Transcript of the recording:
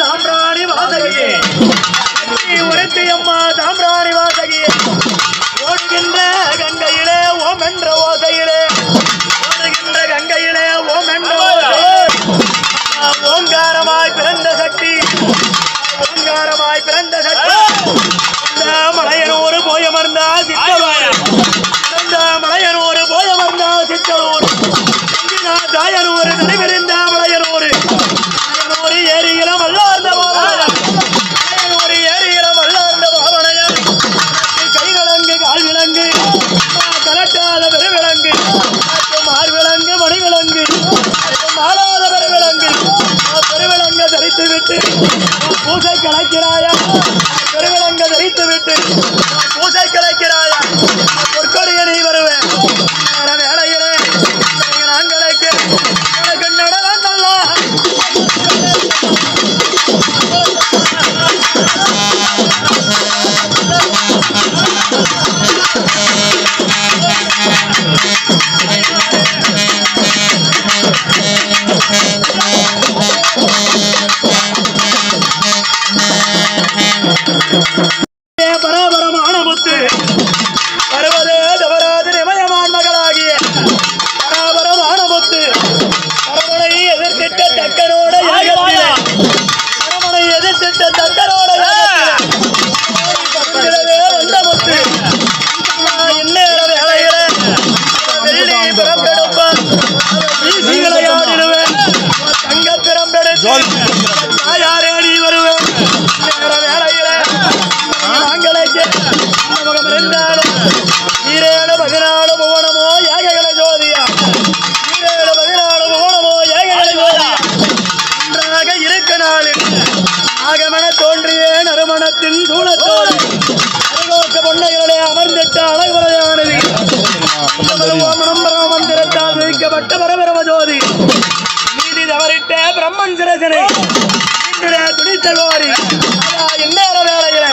சாம்பிராணி வாசகியே உரைத்தி அம்மா சாம்பிராணி வாசகியே ஓங்காரமாய் பிறந்த மலையனூர் போயமர்ந்தா சித்தலூர் மலையனூர் போயமர்ந்தா சித்தலூர் தாயனூர் நடைபெறிந்த மலையனூர் மலையனூர் ஏரியில பாவனையம் மலையனூர் ஏரியில மல்லார்ந்த பாவனையம் கை விலங்கு கால் விலங்கு கலட்டாத பெருவிலங்கு மார் விலங்கு மணி விலங்கு மாறாத பெருவிலங்கு. பெருவிலங்க தரித்து விட்டு பூசை கலைக்கிறாயா? பெருவிலங்க தரித்து விட்டு பூசை கலைக்கிறாயா? பொற்கொடிய நீ வருவேன் வேலையிலே நாங்களுக்கு எனக்கு நடனம் நல்லா பராபரமான முத்து. வருவதே தவறாது நிமயமான் மகளாகிய பராபரமான முத்து. பரமனை எதிர்த்திட்ட தக்கனோட யாகத்திலே. பரமனை எதிர்த்திட்ட தக்கனோட யாகத்திலே. வந்த முத்து. இந்நேர வேலையில வெள்ளி பிறப்பெடுப்பான் வீசிகளை ஆடிடுவேன். தங்க பிறப்பெடுத்து தாயாரேடி நறுமணத்தின் சூழத்தோடு அருகோக்க அமர்ந்திட்ட அலைவரையானது. ஓமனம் மந்திரத்தால் வைக்கப்பட்ட பரபரம ஜோதி. நீதி தவறிட்ட பிரம்மன் சிரசனை. இன்றைய கோரி. வேலையில